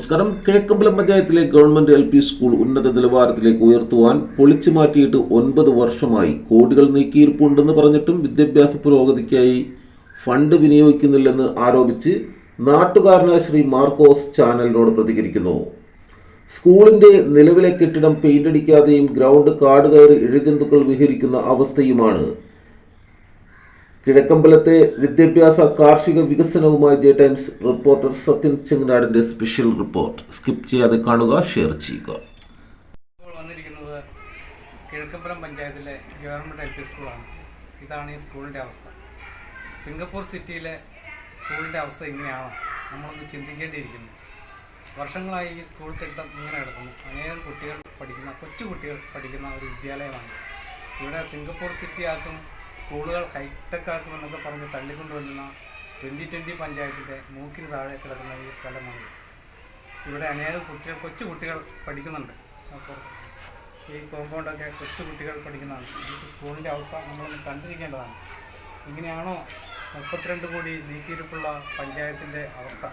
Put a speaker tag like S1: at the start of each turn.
S1: നമസ്കാരം. കിഴക്കമ്പലം പഞ്ചായത്തിലെ government L P school ഉന്നത നിലവാരത്തിലേക്ക് ഉയർത്തുവാൻ പൊളിച്ചു മാറ്റിയിട്ട് ഒൻപത് വർഷമായി കോടികൾ നീക്കിയിരിപ്പുണ്ടെന്ന് പറഞ്ഞിട്ടും വിദ്യാഭ്യാസ പുരോഗതിക്കായി ഫണ്ട് വിനിയോഗിക്കുന്നില്ലെന്ന് ആരോപിച്ച് നാട്ടുകാരനായ ശ്രീ മാർക്കോസ് ചാനലിനോട് പ്രതികരിക്കുന്നു. സ്കൂളിന്റെ നിലവിലെ കെട്ടിടം പെയിന്റ് അടിക്കാതെയും ഗ്രൗണ്ട് കാട് കയറി ഇഴജന്തുക്കൾ വിഹരിക്കുന്ന അവസ്ഥയുമാണ് കിഴക്കമ്പലത്തെ വിദ്യാഭ്യാസ കാർഷിക വികസനവുമായി ജെ ടൈംസ് റിപ്പോർട്ടർ സത്യൻ ചെങ്ങനാടിന്റെ സ്പെഷ്യൽ റിപ്പോർട്ട് സ്കിപ്പ് ചെയ്യാതെ കാണുക ഷെയർ ചെയ്യുക.
S2: വന്നിരിക്കുന്നത് കിഴക്കമ്പലം പഞ്ചായത്തിലെ ഗവൺമെന്റ് എൽ പി സ്കൂളാണ്. ഇതാണ് ഈ സ്കൂളിന്റെ അവസ്ഥ. സിംഗപ്പൂർ സിറ്റിയിലെ സ്കൂളിന്റെ അവസ്ഥ ഇങ്ങനെയാണോ നമ്മളൊന്ന് ചിന്തിക്കേണ്ടിയിരിക്കുന്നു വർഷങ്ങളായി ഈ സ്കൂൾ കെട്ടിടം ഇങ്ങനെ കിടക്കുന്നു. അനേകം കുട്ടികൾ പഠിക്കുന്ന കൊച്ചു കുട്ടികൾ പഠിക്കുന്ന ഒരു വിദ്യാലയമാണ്. ഇവിടെ സിംഗപ്പൂർ സിറ്റി ആക്കും സ്കൂളുകൾ ഹൈടെക് ആക്കും എന്നൊക്കെ പറഞ്ഞ് തള്ളിക്കൊണ്ടുവരുന്ന ട്വന്റി ട്വന്റി പഞ്ചായത്തിന്റെ മൂക്കിന് താഴെ കിടക്കുന്ന ഈ സ്ഥലമാണ്. ഇവിടെ അനേകം കുട്ടികൾ കൊച്ചു കുട്ടികൾ പഠിക്കുന്നുണ്ട്. അപ്പോൾ ഈ കോമ്പൗണ്ടൊക്കെ കൊച്ചു കുട്ടികൾ പഠിക്കുന്നതാണ്. ഈ സ്കൂളിന്റെ അവസ്ഥ നമ്മളൊന്ന് കണ്ടിരിക്കേണ്ടതാണ്. ഇങ്ങനെയാണോ മുപ്പത്തിരണ്ട് കോടി നീക്കിയിരിപ്പുള്ള പഞ്ചായത്തിന്റെ അവസ്ഥ?